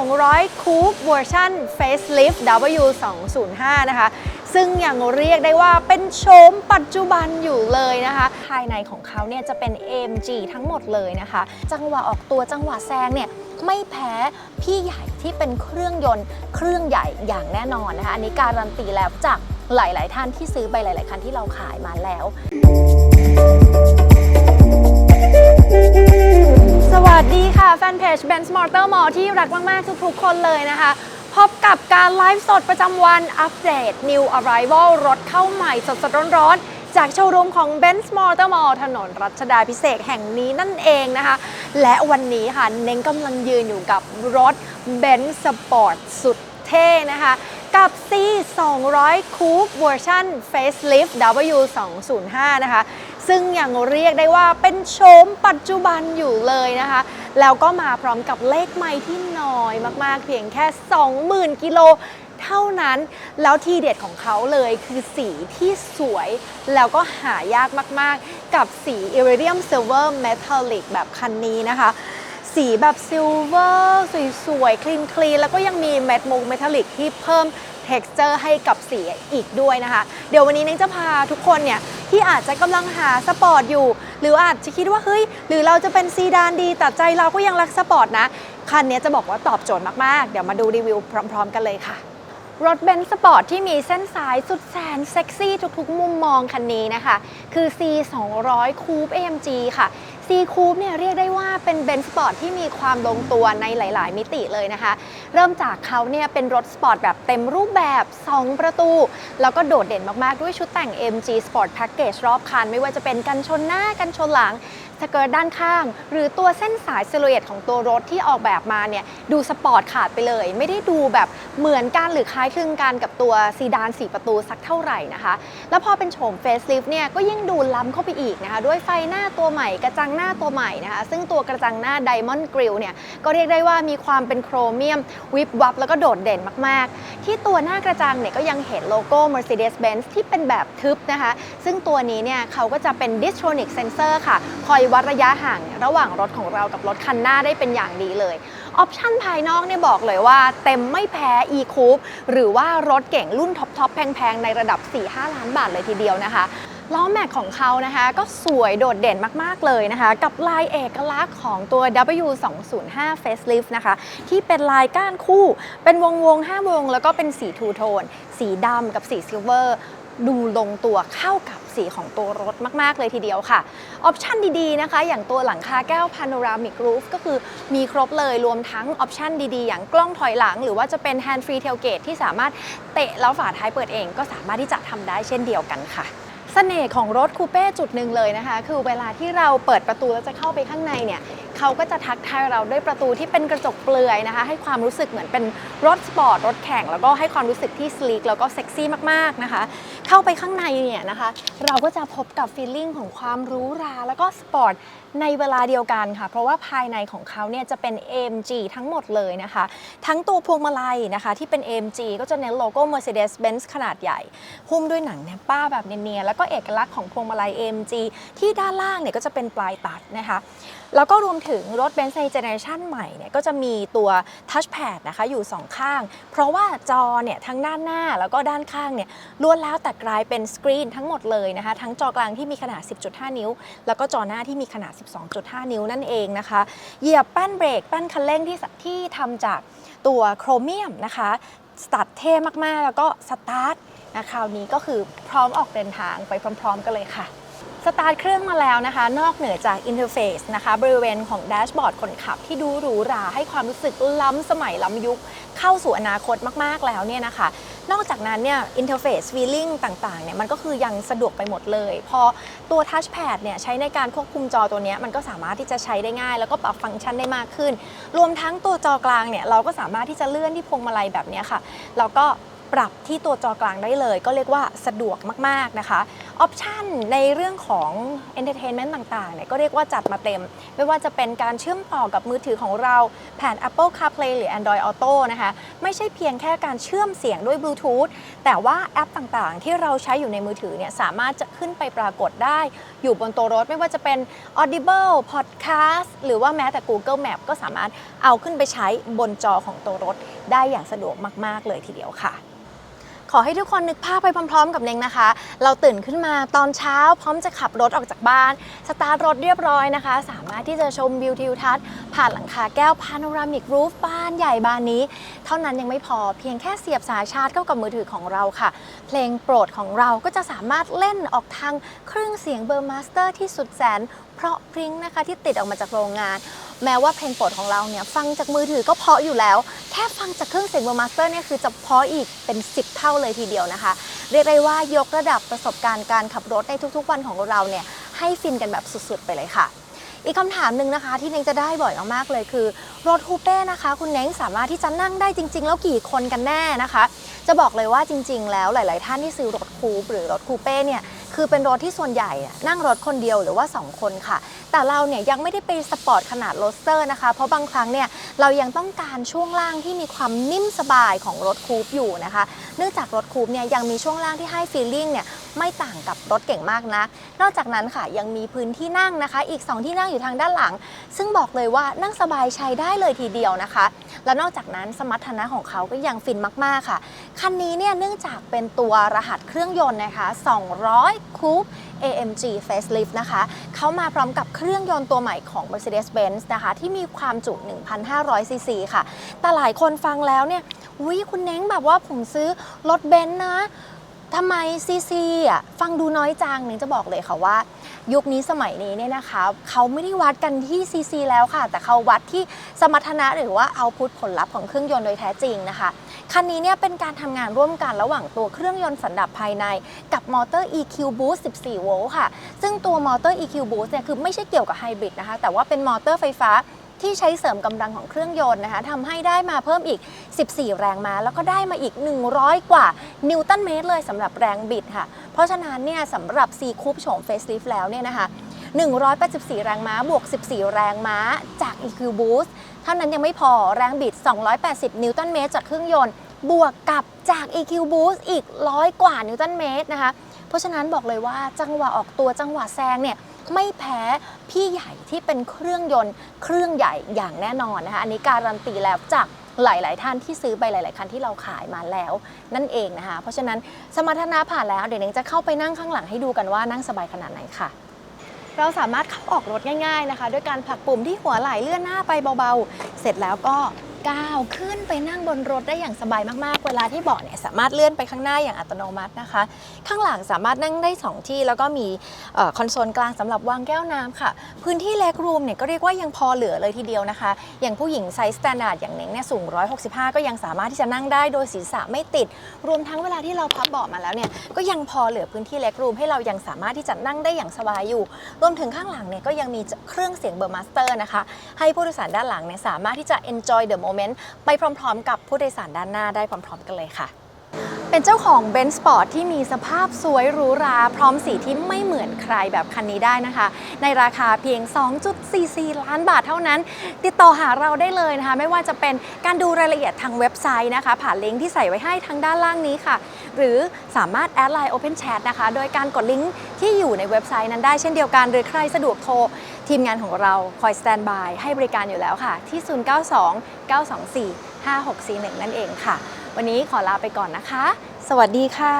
200 Coupe Version Facelift W205 นะคะ ซึ่งยังเรียกได้ว่าเป็นโฉมปัจจุบันอยู่เลยนะคะ ภายในของเขาเนี่ยจะเป็น AMG ทั้งหมดเลยนะคะ จังหวะออกตัวจังหวะแซงเนี่ยไม่แพ้พี่ใหญ่ที่เป็นเครื่องยนต์ เครื่องใหญ่อย่างแน่นอนนะคะ อันนี้การันตีแล้วจากหลาย ๆ ท่านที่ซื้อไปหลาย ๆ คันที่เราขายมาแล้ว สวัสดีค่ะ แฟนเพจ Benz Motor Mall ที่รักมาก ๆ ทุก ๆ คนเลยนะคะ พบกับการไลฟ์สดประจำวันอัปเดต New Arrival รถเข้าใหม่สด ๆ ร้อน ๆจากโชว์รูมของ Benz Motor Mall ถนนรัชดาพิเศษแห่งนี้นั่นเองนะคะ และวันนี้ค่ะ เน้งกำลังยืนอยู่กับรถ Benz Sport สุดเท่นะคะ กับ C 200 Coupe Version Facelift W205 นะคะ ซึ่งยังเรียกได้ว่าเป็นโฉมปัจจุบันอยู่เลยนะคะ แล้วก็มาพร้อมกับเลขไมล์ที่น้อยมากๆ เพียงแค่ 20,000 กิโลเท่านั้น แล้วทีเด็ดของเขาเลยคือสีที่สวย แล้วก็หายากมากๆ กับสี Iridium Silver Metallic แบบคันนี้นะคะสีแบบซิลเวอร์สวยๆ คลีนคลีนแล้วก็ยังมีแมทมุกเมทัลลิกที่เพิ่ม texture ให้กับสีอีกด้วยนะคะ เดี๋ยววันนี้เน้งจะพาทุกคนเนี่ยที่อาจจะกำลังหาสปอร์ตอยู่ หรืออาจจะคิดว่าเฮ้ยหรือเราจะเป็นซีดานดีแต่ใจเราก็ยังรักสปอร์ตนะ คันนี้จะบอกว่าตอบโจทย์มากๆ เดี๋ยวมาดูรีวิวพร้อม ๆ กันเลยค่ะรถเบนซ์สปอร์ตที่มีเส้นสายสุดแสนเซ็กซี่ทุกๆ มุมมองคันนี้นะคะ คือ C 200 Coupe AMG ค่ะ C Coupe เนี่ยเรียกได้ว่าเป็นเบนซ์สปอร์ตที่มีความลงตัวในหลาย ๆ มิติเลยนะคะ เริ่มจากเขาเนี่ยเป็นรถสปอร์ตแบบเต็มรูปแบบ 2 ประตู แล้วก็โดดเด่นมาก ๆ ด้วยชุดแต่ง MG Sport Package รอบคัน ไม่ว่าจะเป็นกันชนหน้ากันชนหลัง สเกิร์ตด้านข้าง หรือตัวเส้นสายซิลูเอตของตัวรถที่ออกแบบมาเนี่ยดูสปอร์ตขาดไปเลย ไม่ได้ดูแบบเหมือนกันหรือคล้ายคลึงกันกับตัวซีดาน4ประตูสักเท่าไหร่นะคะ แล้วพอเป็นโฉมเฟสลิฟเนี่ยก็ยิ่งดูล้ำเข้าไปอีกนะคะ ด้วยไฟหน้าตัวใหม่กระจังหน้าตัวใหม่นะคะ ซึ่งตัวกระจังหน้า Diamond Grill เนี่ยก็เรียกได้ว่ามีความเป็นโครเมียมวิบวับแล้วก็โดดเด่นมาก ๆ ที่ตัวหน้ากระจังเนี่ยก็ยังเห็นโลโก้ Mercedes-Benz ที่เป็นแบบทึบนะคะ ซึ่งตัวนี้เนี่ยเขาก็จะเป็น Distronic Sensor ค่ะคอยวัดระยะห่างระหว่างรถของเรากับรถคันหน้าได้เป็นอย่างดีเลย ออปชั่นภายนอกเนี่ยบอกเลยว่าเต็มไม่แพ้ e-coupe หรือว่ารถเก่งรุ่นท็อปๆแพงๆ ในระดับ 4-5 ล้านบาทเลยทีเดียวนะคะล้อแม็กของเขานะคะก็สวยโดดเด่นมาก ๆ เลยนะคะ กับลายเอกลักษณ์ของตัว W205 Facelift นะคะ ที่เป็นลายก้านคู่ เป็นวงวง5วง แล้วก็เป็นสีทูโทน สีดำกับสีซิลเวอร์ ดูลงตัวเข้ากับ สีของตัวรถมาก ๆ เลยทีเดียวค่ะ ออปชันดี ๆ นะคะ อย่างตัวหลังคาแก้วพาโนรามิกรูฟก็คือมีครบเลยรวมทั้งออปชันดี ๆ อย่างกล้องถอยหลัง หรือว่าจะเป็นแฮนด์ฟรีเทลเกตที่สามารถเตะแล้วฝาท้ายเปิดเองก็สามารถที่จะทำได้เช่นเดียวกันค่ะเสน่ห์ของรถคูเป้จุดหนึ่งเลยนะคะ คือเวลาที่เราเปิดประตูแล้วจะเข้าไปข้างในเนี่ย เขาก็จะทักทายเราด้วยประตูที่เป็นกระจกเปลือยนะคะ ให้ความรู้สึกเหมือนเป็นรถสปอร์ตรถแข่ง แล้วก็ให้ความรู้สึกที่สลีกแล้วก็เซ็กซี่มากๆนะคะ เข้าไปข้างในเนี่ยนะคะ เราก็จะพบกับฟีลลิ่งของความรู้ราแล้วก็สปอร์ตในเวลาเดียวกันค่ะ เพราะว่าภายในของเขาเนี่ยจะเป็น AMG ทั้งหมดเลยนะคะ ทั้งตัวพวงมาลัยนะคะที่เป็น AMG ก็จะเน้นโลโก้ Mercedes-Benz ขนาดใหญ่ หุ้มด้วยหนังแนปป้าแบบเนียนๆแล้วก็เอกลักษณ์ของพวงมาลัย AMG ที่ด้านล่างเนี่ยก็จะเป็นปลายตัดนะคะแล้วก็รวมถึงรถ Benz ในเจเนอเรชันใหม่เนี่ยก็จะมีตัว Touchpad นะคะอยู่ 2 ข้าง เพราะว่าจอเนี่ยทั้งด้านหน้าแล้วก็ด้านข้างเนี่ยล้วนแล้วแต่กลายเป็นสกรีนทั้งหมดเลยนะคะ ทั้งจอกลางที่มีขนาด 10.5 นิ้ว แล้วก็จอหน้าที่มีขนาด12.5 นิ้วนั่นเองนะคะ เหยียบแป้นเบรกแป้นคันเร่งที่ที่ทำจากตัวโครเมียมนะคะสตาร์ทเท่มาก ๆ แล้วก็สตาร์ทนะคราวนี้ก็คือพร้อมออกเดินทางไปพร้อม ๆ กันเลยค่ะสตาร์ทเครื่องมาแล้วนะคะ นอกเหนือจากอินเทอร์เฟซนะคะบริเวณของแดชบอร์ดคนขับที่ดูหรูหราให้ความรู้สึกล้ำสมัยล้ำยุคเข้าสู่อนาคตมากๆแล้วเนี่ยนะคะ นอกจากนั้นเนี่ยอินเทอร์เฟซฟีลิ่งต่างๆเนี่ยมันก็คือยังสะดวกไปหมดเลย พอตัวทัชแพดเนี่ยใช้ในการควบคุมจอตัวเนี้ยมันก็สามารถที่จะใช้ได้ง่าย แล้วก็ปรับฟังก์ชันได้มากขึ้น รวมทั้งตัวจอกลางเนี่ยเราก็สามารถที่จะเลื่อนที่พวงมาลัยแบบเนี้ยค่ะแล้วก็ปรับที่ตัวจอกลางได้เลย ก็เรียกว่าสะดวกมากๆนะคะ ออปชันในเรื่องของ Entertainment ต่างๆเนี่ยก็เรียกว่าจัดมาเต็ม ไม่ว่าจะเป็นการเชื่อมต่อกับมือถือของเราผ่าน Apple CarPlay หรือ Android Auto นะคะ ไม่ใช่เพียงแค่การเชื่อมเสียงด้วยบลูทูธแต่ว่าแอปต่างๆ ที่เราใช้อยู่ในมือถือเนี่ยสามารถจะขึ้นไปปรากฏได้อยู่บนตัวรถ ไม่ว่าจะเป็น Audible Podcast หรือว่าแม้แต่ Google Map ก็สามารถเอาขึ้นไปใช้บนจอของตัวรถ ได้อย่างสะดวกมาก ๆ เลยทีเดียวค่ะ ขอให้ทุกคนนึกภาพไปพร้อมๆ กับเน้งนะคะ เราตื่นขึ้นมาตอนเช้าพร้อมจะขับรถออกจากบ้าน สตาร์ทรถเรียบร้อยนะคะ สามารถที่จะชมวิวทิวทัศน์ผ่านหลังคาแก้วพาโนรามิกรูฟบ้านใหญ่บานนี้ เท่านั้นยังไม่พอเพียงแค่เสียบสายชาร์จเข้ากับมือถือของเราค่ะ เพลงโปรดของเราก็จะสามารถเล่นออกทางเครื่องเสียงเบอร์มาสเตอร์ที่สุดแสนเพราะพริ้งนะคะที่ติดออกมาจากโรงงาน แม้ว่าเพลงโปรดของเราเนี่ยฟังจากมือถือก็เพาะอยู่แล้ว แค่ฟังจากเครื่องเสียงเบอร์มาสเตอร์เนี่ยคือจะเพาะอีกเป็น 10 เท่าเลยทีเดียวนะคะ เรียกได้ว่ายกระดับประสบการณ์การขับรถในทุกๆวันของเราเนี่ยให้ฟินกันแบบสุดๆไปเลยค่ะอีกคำถามหนึ่งนะคะที่เน้งจะได้บ่อยมากๆเลยคือรถคูเป้นะคะ คุณเน้งสามารถที่จะนั่งได้จริง ๆ แล้วกี่คนกันแน่นะคะ จะบอกเลยว่าจริง ๆ แล้วหลาย ๆ ท่านที่ซื้อรถคูปหรือรถคูเป้เนี่ย คือเป็นรถที่ส่วนใหญ่นั่งรถคนเดียวหรือว่า 2 คนค่ะ แต่เราเนี่ยยังไม่ได้ไปสปอร์ตขนาดโรสเตอร์นะคะ เพราะบางครั้งเนี่ยเรายังต้องการช่วงล่างที่มีความนิ่มสบายของรถคูปอยู่นะคะ เนื่องจากรถคูปเนี่ยยังมีช่วงล่างที่ให้ฟีลลิ่งเนี่ยไม่ต่างกับรถเก่งมากนัก นอกจากนั้นค่ะยังมีพื้นที่นั่งนะคะ อีก 2 ที่นั่งอยู่ทางด้านหลัง ซึ่งบอกเลยว่านั่งสบายใช้ได้เลยทีเดียวนะคะ แล้วนอกจากนั้นสมรรถนะของเขาก็ยังฟินมาก ๆ ค่ะ คันนี้เนี่ยเนื่องจากเป็นตัวรหัสเครื่องยนต์นะคะ 200 คูป AMG Facelift นะคะ เขามาพร้อมกับเครื่องยนต์ตัวใหม่ของ Mercedes-Benz นะคะ ที่มีความจุ 1,500 ซีซีค่ะ แต่หลายคนฟังแล้วเนี่ยวิคุณเน้งแบบว่าผมซื้อรถเบนซ์นะทำไมซีซีอะฟังดูน้อยจังเน้งจะบอกเลยค่ะว่า ยุคนี้สมัยนี้เนี่ยนะคะเขาไม่ได้วัดกันที่ซีซีแล้วค่ะ แต่เขาวัดที่สมรรถนะหรือว่าเอาพุทผลลัพธ์ของเครื่องยนต์โดยแท้จริงนะคะ คันนี้เนี่ยเป็นการทำงานร่วมกันระหว่างตัวเครื่องยนต์สันดาปภายใน กับมอเตอร์ EQ Boost 14 โวลต์ค่ะ ซึ่งตัวมอเตอร์ EQ Boost เนี่ยคือไม่ใช่เกี่ยวกับไฮบริดนะคะ แต่ว่าเป็นมอเตอร์ไฟฟ้าที่ใช้เสริมกำลังของเครื่องยนต์นะคะทำให้ได้มาเพิ่มอีก 14 แรงม้า แล้วก็ได้มาอีก 100 กว่านิวตันเมตรเลยสำหรับแรงบิดค่ะ ราะฉะนั้นเนี่ยสำหรับ C Coupe โฉม Facelift แล้วเนี่ยนะคะ 184 แรงม้าบวก 14 แรงม้าจาก EQ Boost เท่านั้นยังไม่พอแรงบิด 280 นิวตันเมตรจากเครื่องยนต์ บวกกับจาก EQ Boost อีก100กว่านิวตันเมตรนะคะ เพราะฉะนั้นบอกเลยว่าจังหวะออกตัวจังหวะแซงเนี่ยไม่แพ้พี่ใหญ่ที่เป็นเครื่องยนต์เครื่องใหญ่อย่างแน่นอนนะคะ อันนี้การันตีแล้วจาก หลาย ๆ ท่านที่ซื้อไปหลาย ๆ คันที่เราขายมาแล้วนั่นเองนะคะ เพราะฉะนั้นสมรรถนะผ่านแล้วเดี๋ยวเนงจะเข้าไปนั่งข้างหลังให้ดูกันว่านั่งสบายขนาดไหนค่ะ เราสามารถเข้าออกรถง่าย ๆ นะคะ ด้วยการผลักปุ่มที่หัวไหล่เลื่อนหน้าไปเบา ๆ เสร็จแล้วก็ ก้าวขึ้นไปนั่งบนรถได้อย่างสบายมากๆ เวลาที่เบาะเนี่ยสามารถเลื่อนไปข้างหน้าอย่างอัตโนมัตินะคะ ข้างหลังสามารถนั่งได้ 2 ที่ แล้วก็มีอคอนโซลกลางสำหรับวางแก้วน้ำค่ะ พื้นที่เล็กรูมเนี่ยก็เรียกว่ายังพอเหลือเลยทีเดียวนะคะ อย่างผู้หญิงไซส์สแตนดาร์ดอย่างเน้งเนี่ยสูง 165 ก็ยังสามารถที่จะนั่งได้โดยศีรษะไม่ติด รวมทั้งเวลาที่เราพับเบาะมาแล้วเนี่ยก็ยังพอเหลือพื้นที่เล็กรูมให้เรายังสามารถที่จะนั่งได้อย่างสบายอยู่ รวมถึงข้างหลังเนี่ยก็ยังมีเครื่องเสียงเบอร์มาสเตอร์นะคะ ให้ผู้โดยสารด้านหลังเนี่ยสามารถที่จะ enjoy the moment ไปพร้อมๆ กับผู้โดยสารด้านหน้าได้พร้อม ๆ กันเลยค่ะเป็นเจ้าของ b e n z Sport ที่มีสภาพสวยหรูหรา พร้อมสีที่ไม่เหมือนใครแบบคันนี้ได้นะคะ ในราคาเพียง 2.44 ล้านบาทเท่านั้น ติดต่อหาเราได้เลยนะคะ ไม่ว่าจะเป็นการดูรายละเอียดทางเว็บไซต์นะคะ ผ่านลิงก์ที่ใส่ไว้ให้ทางด้านล่างนี้ค่ะ หรือสามารถแอดไลน์ Open Chat นะคะ โดยการกดลิงก์ที่อยู่ในเว็บไซต์นั้นได้เช่นเดียวกัน หรือใครสะดวกโทร ทีมงานของเราคอยสแตนบายให้บริการอยู่แล้วค่ะ ที่ 092 924 5641 นั่นเองค่ะ วันนี้ขอลาไปก่อนนะคะ สวัสดีค่ะ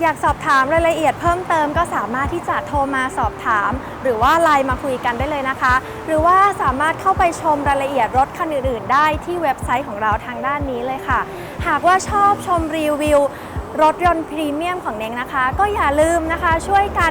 อยากสอบถามรายละเอียดเพิ่มเติมก็สามารถที่จะโทรมาสอบถาม หรือว่าไลน์มาคุยกันได้เลยนะคะ หรือว่าสามารถเข้าไปชมรายละเอียดรถคันอื่นๆ ได้ที่เว็บไซต์ของเราทางด้านนี้เลยค่ะ หากว่าชอบชมรีวิวรถยนต์พรีเมียมของเน้งนะคะ ก็อย่าลืมนะคะช่วยกัน